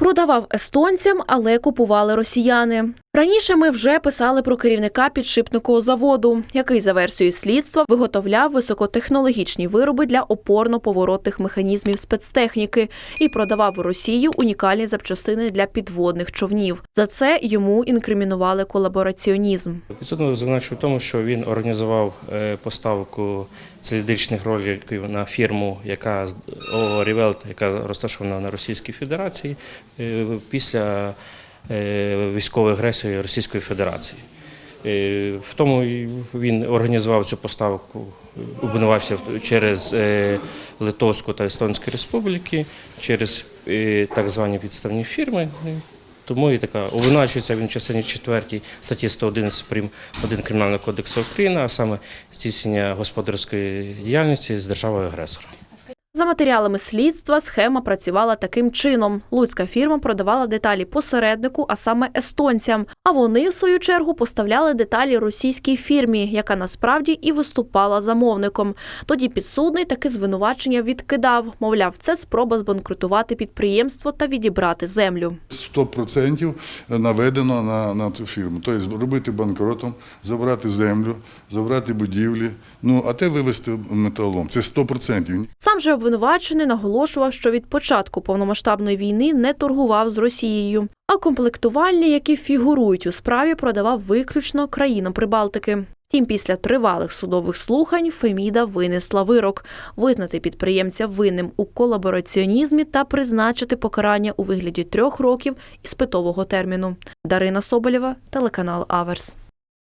Продавав естонцям, але купували росіяни. Раніше ми вже писали про керівника підшипникового заводу, який за версією слідства виготовляв високотехнологічні вироби для опорно-поворотних механізмів спецтехніки і продавав в Росію унікальні запчастини для підводних човнів. За це йому інкримінували колабораціонізм. Підсудно звинувачує в тому, що він організував е, поставку циліндричних роликів на фірму, яка ООО «Рівелт», яка розташована на Російській Федерації е, після військової агресії Російської Федерації. Е, В тому він організував цю поставку, е, обвинувачив через е, Литовську та Естонську республіки, через е, так звані підставні фірми. Е, Тому і така обвинувачується він в частині 4 статті 111 прим. 1 Кримінального кодексу України, а саме здійснення господарської діяльності з державою агресора. За матеріалами слідства схема працювала таким чином: луцька фірма продавала деталі посереднику, а саме естонцям. А вони, в свою чергу, поставляли деталі російській фірмі, яка насправді і виступала замовником. Тоді підсудний таке звинувачення відкидав. Мовляв, це спроба збанкрутувати підприємство та відібрати землю. 100% наведено на, на цю фірму. Тобто зробити банкротом, забрати землю, забрати будівлі, ну а те вивезти металом. Це 100%. Сам же обвинувачений наголошував, що від початку повномасштабної війни не торгував з Росією. А комплектувальні, які фігурують у справі, продавав виключно країнам Прибалтики. Втім, після тривалих судових слухань Феміда винесла вирок визнати підприємця винним у колабораціонізмі та призначити покарання у вигляді трьох років іспитового терміну. Дарина Соболєва, телеканал Аверс.